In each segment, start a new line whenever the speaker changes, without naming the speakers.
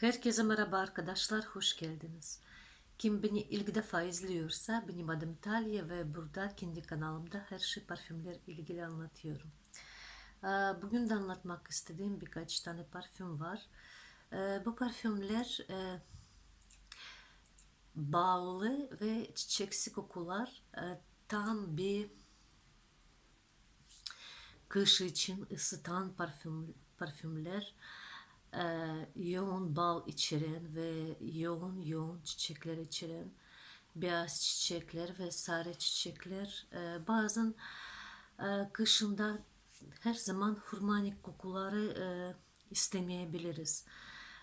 Herkese merhaba arkadaşlar, hoş geldiniz. Kim beni ilk defa izliyorsa, benim adım Talya ve burada kendi kanalımda her şey parfümler ilgili anlatıyorum. Ee, Bugün de anlatmak istediğim birkaç tane parfüm var. Ee, Bu parfümler e, bağlı ve çiçeksi kokular e, tam bir kış için ısıtan parfüm, parfümler e, yoğun bal içeren ve yoğun yoğun çiçekler içeren beyaz çiçekler ve sarı çiçekler e, bazen e, kışında her zaman hurmanik kokuları e, istemeyebiliriz.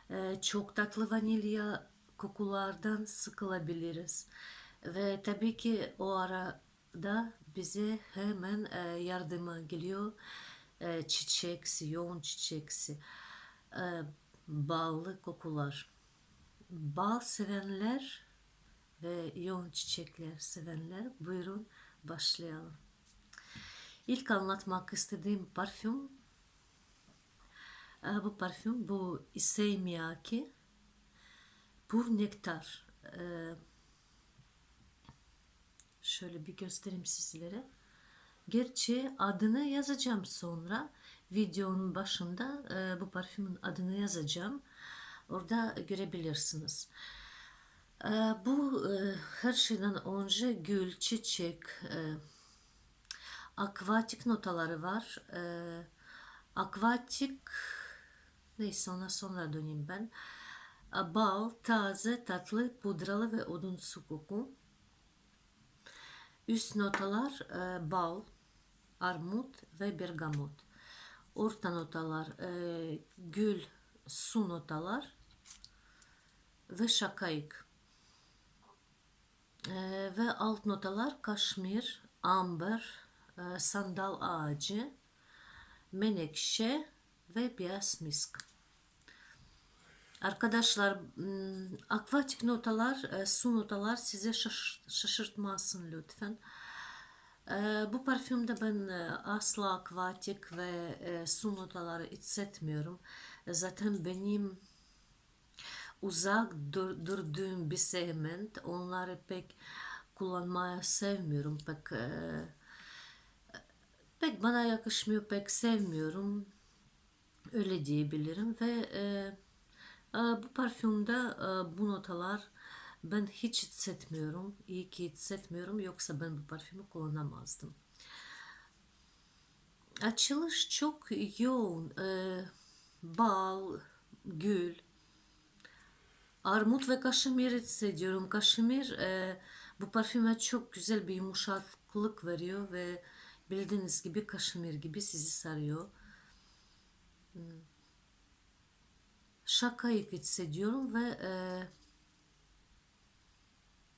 E, çok tatlı vanilya kokulardan sıkılabiliriz. Ve tabii ki o arada bize hemen e, yardıma geliyor e, çiçeksi, yoğun çiçeksi, e, ballı kokular. Bal sevenler ve yoğun çiçekler sevenler buyurun başlayalım. İlk anlatmak istediğim parfüm e, bu parfüm bu Issey Miyake Pur Nektar. E, şöyle bir göstereyim sizlere. Gerçi adını yazacağım sonra. Videonun başında e, bu parfümün adını yazacağım. Orada görebilirsiniz. E, bu e, her şeyden önce gül, çiçek, e, akvatik notaları var. E, akvatik neyse ona sonra döneyim ben. E, Bal, taze, tatlı, pudralı ve odunsu koku. Üst notalar e, bal, armut ve bergamot. Orta notalar e, gül, su notalar ve şakayık. E, ve alt notalar kaşmir, amber, e, sandal ağacı, menekşe ve beyaz misk. Arkadaşlar akvatik notalar, e, su notalar size şaş- şaşırtmasın lütfen. E, Bu parfümde ben e, asla akvatik ve e, su notaları hissetmiyorum. Zaten benim uzak dur- durduğum bir segment. Onları pek kullanmaya sevmiyorum. Pek e, pek bana yakışmıyor, pek sevmiyorum. Öyle diyebilirim ve bu parfümde bu notalar ben hiç hissetmiyorum. İyi ki hissetmiyorum. Yoksa ben bu parfümü kullanamazdım. Açılış çok yoğun. E, bal, gül, armut ve kaşmir hissediyorum. Kaşmir e, bu parfüme çok güzel bir yumuşaklık veriyor ve bildiğiniz gibi kaşmir gibi sizi sarıyor. şakayık hissediyorum ve e,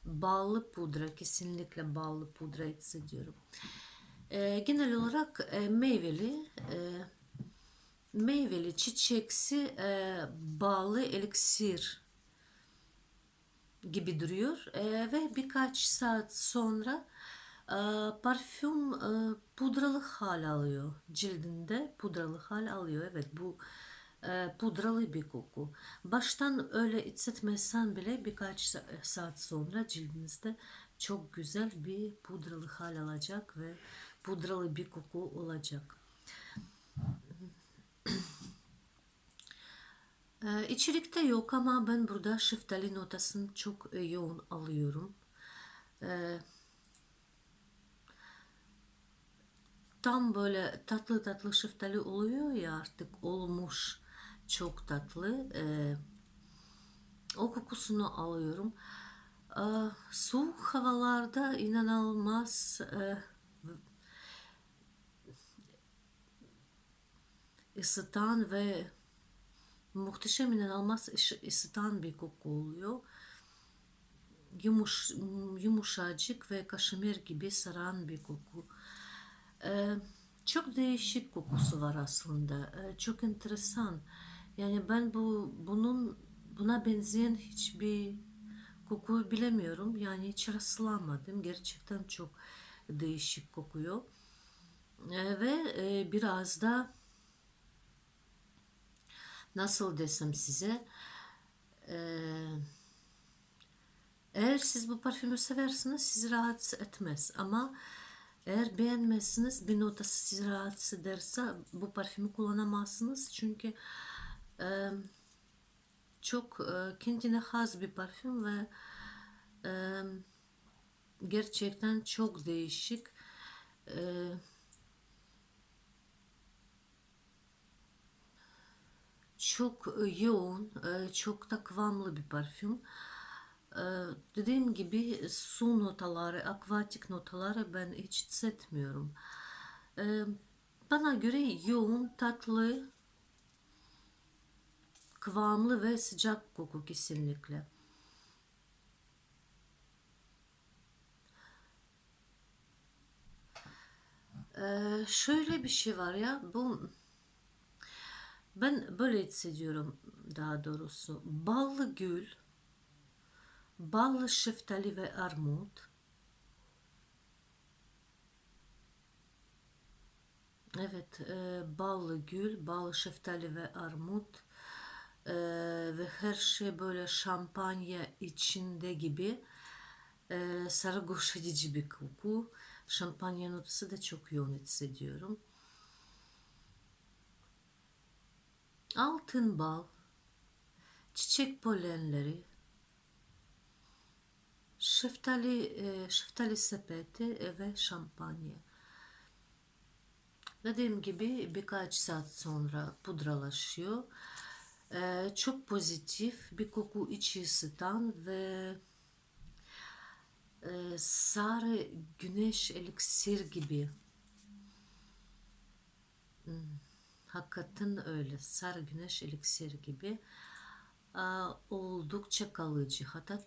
ballı pudra kesinlikle ballı pudra hissediyorum. E, genel olarak e, meyveli e, meyveli çiçeksi e, bağlı eliksir gibi duruyor. E, ve birkaç saat sonra e, parfüm e, pudralı hal alıyor. Cildinde pudralı hal alıyor. Evet bu e, pudralı bir koku baştan öyle hissetmezsen bile birkaç sa- saat sonra cildinizde çok güzel bir pudralı hal alacak ve pudralı bir koku olacak. Ee, içerikte yok ama ben burada şeftali notasını çok e, yoğun alıyorum. Tam böyle tatlı tatlı şeftali oluyor ya artık olmuş çok tatlı. Ee, o kokusunu alıyorum. Ee, soğuk havalarda inanılmaz e, ısıtan ve muhteşem inanılmaz ısıtan bir koku oluyor. Yumuş, yumuşacık ve kaşmir gibi saran bir koku. Ee, çok değişik kokusu var aslında. Ee, çok enteresan. Yani ben bu bunun buna benzeyen hiçbir kokuyu bilemiyorum. Yani hiç rastlamadım. Gerçekten çok değişik kokuyor. Ee, ve e, biraz da nasıl desem size Ee, eğer siz bu parfümü seversiniz sizi rahatsız etmez ama eğer beğenmezsiniz bir notası sizi rahatsız ederse bu parfümü kullanamazsınız çünkü çok e, kendine has bir parfüm ve gerçekten çok değişik. E, çok yoğun, e, çok da kıvamlı bir parfüm. Dediğim gibi su notaları, akvatik notaları ben hiç hissetmiyorum. Bana göre yoğun, tatlı, kıvamlı ve sıcak koku kesinlikle. Ee, şöyle bir şey var ya bu ben böyle hissediyorum daha doğrusu. Ballı gül ballı şeftali ve armut. Evet e, ballı gül ballı şeftali ve armut e, ve her şey böyle şampanya içinde gibi e, sarhoş edici bir koku şampanya notası da çok yoğun hissediyorum altın bal, çiçek polenleri, şeftali, e, şeftali sepeti ve şampanya. Dediğim gibi birkaç saat sonra pudralaşıyor. E, çok pozitif bir koku içi ısıtan ve e, sarı güneş eliksir gibi. Hmm. Hakikaten öyle. Sarı güneş eliksir gibi oldukça kalıcı. Hatta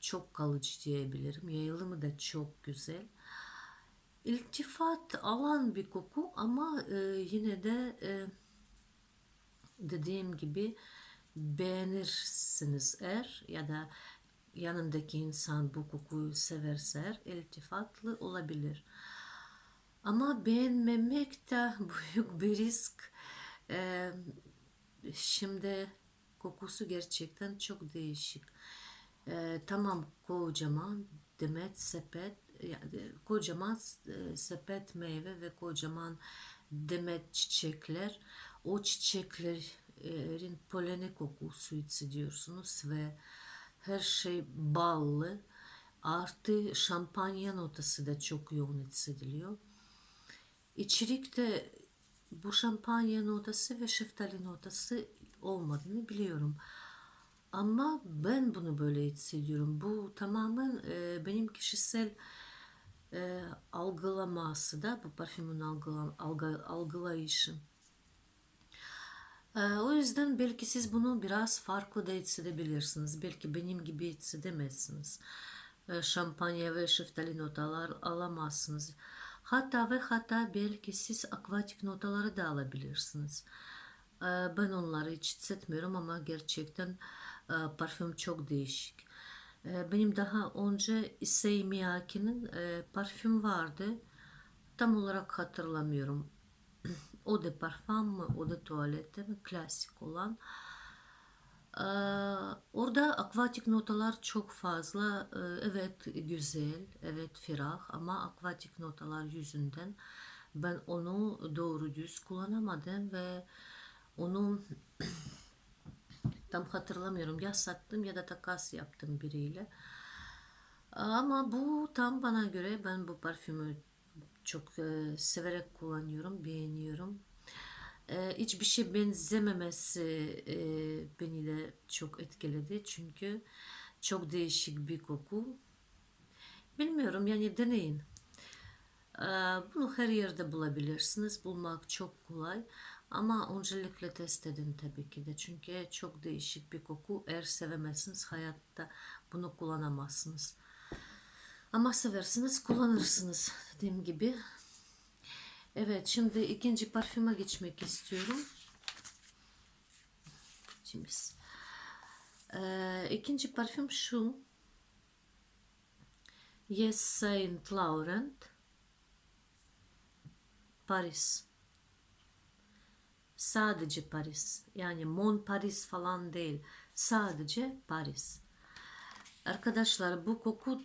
çok kalıcı diyebilirim. Yayılımı da çok güzel. İltifat alan bir koku ama e, yine de e, dediğim gibi beğenirsiniz eğer ya da yanındaki insan bu kokuyu severse iltifatlı olabilir. Ama beğenmemek de büyük bir risk. Ee, şimdi kokusu gerçekten çok değişik. Ee, tamam kocaman demet sepet yani kocaman e, sepet meyve ve kocaman demet çiçekler o çiçeklerin poleni kokusu hissediyorsunuz ve her şey ballı artı şampanya notası da çok yoğun hissediliyor. İçerikte bu şampanya notası ve şeftali notası olmadığını biliyorum. Ama ben bunu böyle hissediyorum. Bu tamamen e, benim kişisel e, algılaması da bu parfümün algıla, algı, algılayışım. E, o yüzden belki siz bunu biraz farklı da hissedebilirsiniz. Belki benim gibi hissedemezsiniz. E, şampanya ve şeftali notalar alamazsınız. Hatta ve hatta belki siz akvatik notaları da alabilirsiniz. Ee, ben onları hiç hissetmiyorum ama gerçekten e, parfüm çok değişik. Ee, benim daha önce Issey Miyake'nin e, parfüm vardı. Tam olarak hatırlamıyorum. O da parfüm mı, o da tuvalette mi? Klasik olan. Ee, orada akvatik notalar çok fazla. Ee, evet güzel, evet ferah ama akvatik notalar yüzünden ben onu doğru düz kullanamadım ve onu tam hatırlamıyorum ya sattım ya da takas yaptım biriyle. Ama bu tam bana göre ben bu parfümü çok e, severek kullanıyorum, beğeniyorum e, hiçbir şey benzememesi e, beni de çok etkiledi. Çünkü çok değişik bir koku. Bilmiyorum yani deneyin. E, bunu her yerde bulabilirsiniz. Bulmak çok kolay. Ama öncelikle test edin tabii ki de. Çünkü çok değişik bir koku. Eğer sevemezsiniz hayatta bunu kullanamazsınız. Ama seversiniz kullanırsınız dediğim gibi. Evet şimdi ikinci parfüme geçmek istiyorum. Şimdi ee, ikinci parfüm şu. Yes Saint Laurent Paris. Sadece Paris. Yani Mon Paris falan değil. Sadece Paris. Arkadaşlar bu koku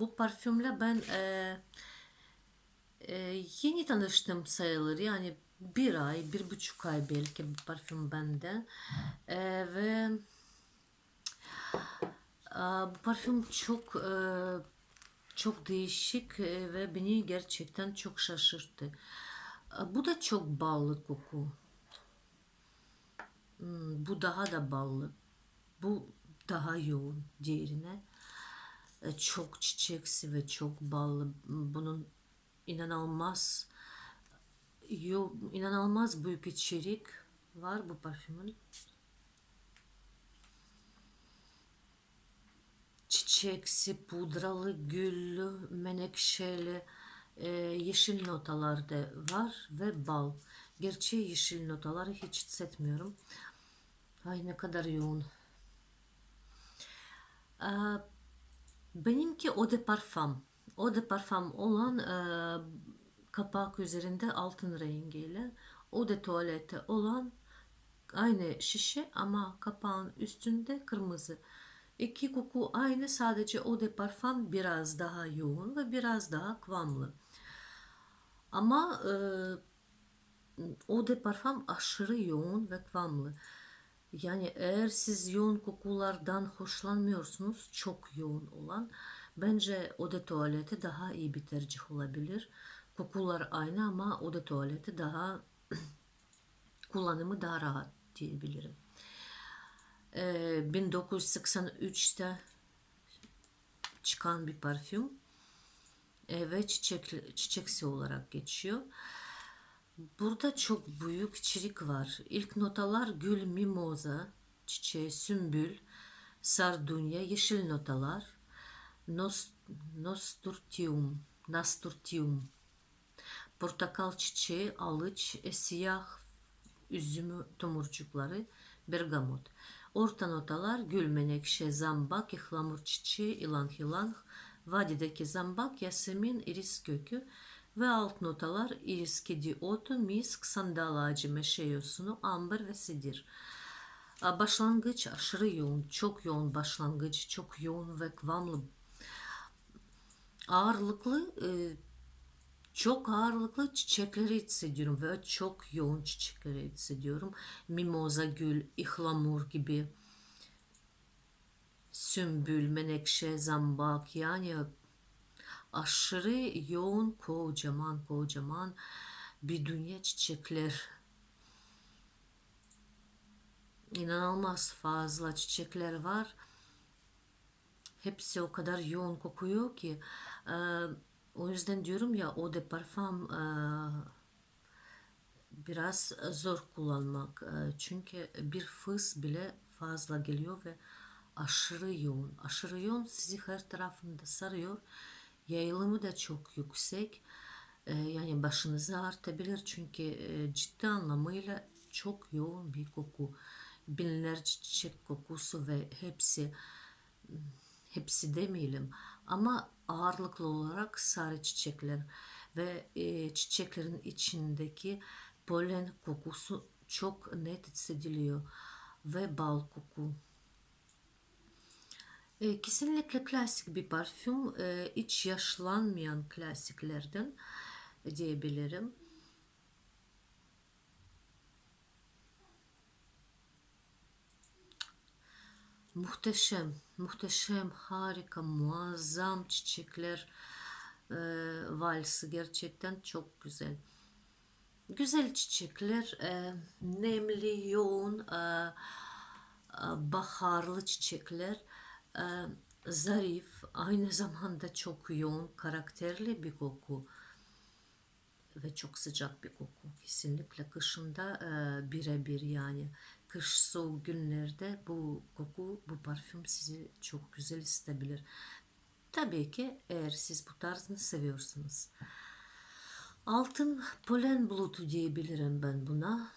bu parfümle ben e, e, yeni tanıştım sayılır. Yani bir ay, bir buçuk ay belki bu parfüm bende. E, ve Aa, bu parfüm çok e, çok değişik e, ve beni gerçekten çok şaşırttı. Bu da çok ballı koku. Hmm, bu daha da ballı. Bu daha yoğun diğerine. E, Çok çiçeksi ve çok ballı. Bunun inanılmaz inanılmaz büyük içerik var bu parfümün. çiçeksi, pudralı, güllü, menekşeli, e, yeşil notalar da var ve bal. Gerçi yeşil notaları hiç hissetmiyorum. Ay ne kadar yoğun. E, benimki Eau de Parfum. Eau de Parfum olan e, kapak üzerinde altın rengiyle. Eau de Toilette olan aynı şişe ama kapağın üstünde kırmızı. İki koku aynı sadece Eau de Parfum biraz daha yoğun ve biraz daha kıvamlı. Ama e, Eau de Parfum aşırı yoğun ve kıvamlı. Yani eğer siz yoğun kokulardan hoşlanmıyorsunuz, çok yoğun olan, bence de Toilette daha iyi bir tercih olabilir. Kokular aynı ama de Toilette daha kullanımı daha rahat diyebilirim. Ee, 1983'te çıkan bir parfüm Ee, ve çiçek, çiçeksi olarak geçiyor. Burada çok büyük çirik var. İlk notalar gül, mimoza, çiçeği, sümbül, sardunya, yeşil notalar, nos, nosturtium, nasturtium, portakal çiçeği, alıç, e, siyah üzümü tomurcukları, bergamot. Orta notalar gül, menekşe, zambak, ihlamur çiçeği, ilan hilang, vadideki zambak, yasemin, iris kökü ve alt notalar iris kedi otu, misk, sandal ağacı, meşe yosunu, amber ve sidir. Başlangıç aşırı yoğun, çok yoğun başlangıç, çok yoğun ve kıvamlı. Ağırlıklı e, çok ağırlıklı çiçekleri hissediyorum ve çok yoğun çiçekleri hissediyorum. Mimoza gül, ihlamur gibi, sümbül, menekşe, zambak yani aşırı yoğun kocaman kocaman bir dünya çiçekler. İnanılmaz fazla çiçekler var. Hepsi o kadar yoğun kokuyor ki. e, o yüzden diyorum ya o de parfüm e, biraz zor kullanmak. E, çünkü bir fıs bile fazla geliyor ve aşırı yoğun. Aşırı yoğun sizi her tarafında sarıyor. Yayılımı da çok yüksek. E, yani başınızı artabilir çünkü e, ciddi anlamıyla çok yoğun bir koku. Binlerce çiçek kokusu ve hepsi hepsi demeyelim ama ağırlıklı olarak sarı çiçekler ve e, çiçeklerin içindeki polen kokusu çok net hissediliyor ve bal koku. E, kesinlikle klasik bir parfüm, e, hiç yaşlanmayan klasiklerden diyebilirim. Muhteşem, muhteşem, harika, muazzam çiçekler e, valsi gerçekten çok güzel. Güzel çiçekler, e, nemli, yoğun, e, e, baharlı çiçekler, e, zarif, aynı zamanda çok yoğun, karakterli bir koku ve çok sıcak bir koku. Kesinlikle kışında e, birebir yani kış soğuk günlerde bu koku, bu parfüm sizi çok güzel hissedebilir. Tabii ki eğer siz bu tarzını seviyorsunuz. Altın polen bulutu diyebilirim ben buna.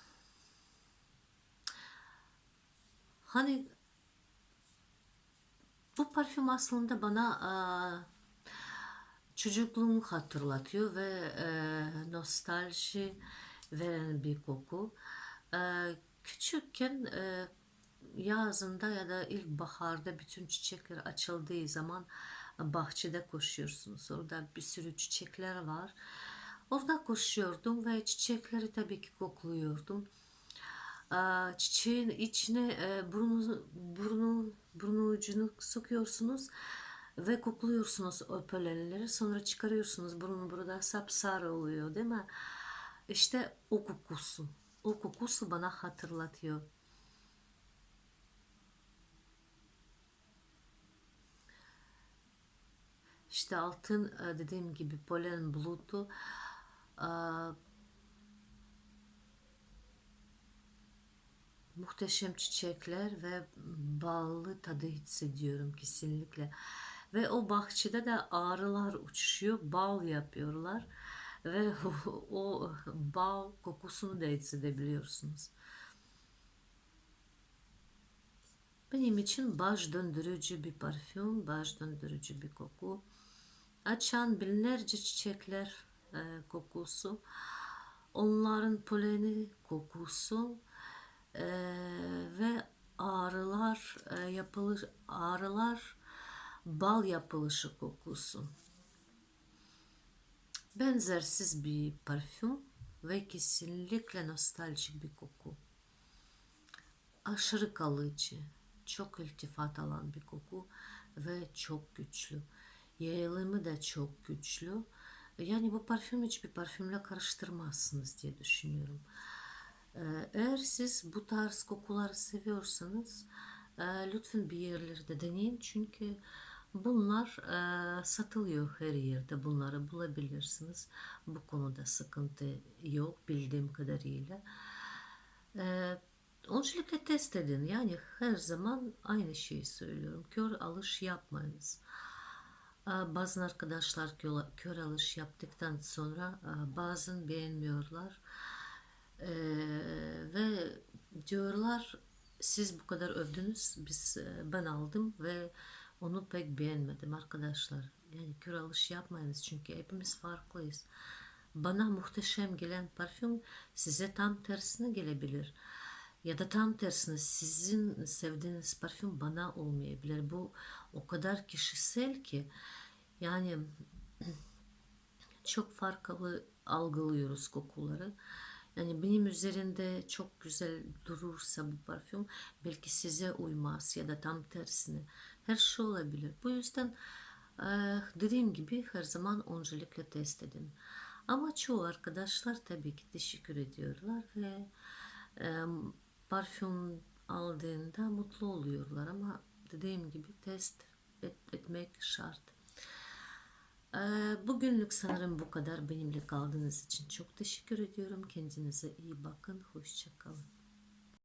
Hani bu parfüm aslında bana e, çocukluğumu hatırlatıyor ve e, nostalji veren bir koku. E, küçükken e, yazında ya da ilkbaharda bütün çiçekler açıldığı zaman bahçede koşuyorsunuz. Orada bir sürü çiçekler var. Orada koşuyordum ve çiçekleri tabii ki kokluyordum. Çiçeğin içine e, burnu, burnu, burnu ucunu sokuyorsunuz ve kokluyorsunuz o polenleri. Sonra çıkarıyorsunuz. Burnu burada sapsarı oluyor değil mi? İşte o kokusu. O kokusu bana hatırlatıyor. İşte altın e, dediğim gibi polen bulutu muhteşem çiçekler ve ballı tadı hissediyorum kesinlikle. Ve o bahçede de arılar uçuşuyor, bal yapıyorlar ve o bal kokusunu da hissedebiliyorsunuz. Benim için baş döndürücü bir parfüm, baş döndürücü bir koku. Açan binlerce çiçekler e, kokusu. Onların poleni kokusu e, ve ağrılar e, yapılır ağrılar bal yapılışı kokusu. Benzersiz bir parfüm ve kesinlikle nostaljik bir koku. Aşırı kalıcı, çok iltifat alan bir koku ve çok güçlü. Yayılımı da çok güçlü. Yani bu parfüm hiçbir parfümle karıştırmazsınız diye düşünüyorum. Ee, Eğer siz bu tarz kokuları seviyorsanız e, lütfen bir yerleri de deneyin. Çünkü bunlar e, satılıyor her yerde. Bunları bulabilirsiniz. Bu konuda sıkıntı yok bildiğim kadarıyla. Öncelikle test edin. Yani her zaman aynı şeyi söylüyorum. Kör alış yapmayınız. Ee, Bazı arkadaşlar kör, kör alış yaptıktan sonra e, bazen beğenmiyorlar. Ee, ve diyorlar siz bu kadar övdünüz biz e, ben aldım ve onu pek beğenmedim arkadaşlar. Yani kör alış yapmayınız çünkü hepimiz farklıyız. Bana muhteşem gelen parfüm size tam tersine gelebilir. Ya da tam tersine sizin sevdiğiniz parfüm bana olmayabilir. Bu o kadar kişisel ki yani çok farklı algılıyoruz kokuları. Yani benim üzerinde çok güzel durursa bu parfüm belki size uymaz ya da tam tersine. Her şey olabilir. Bu yüzden eh, dediğim gibi her zaman öncelikle test edin. Ama çoğu arkadaşlar tabii ki teşekkür ediyorlar ve parfüm aldığında mutlu oluyorlar ama dediğim gibi test et, etmek şart. Bugünlük sanırım bu kadar. Benimle kaldığınız için çok teşekkür ediyorum. Kendinize iyi bakın. Hoşçakalın.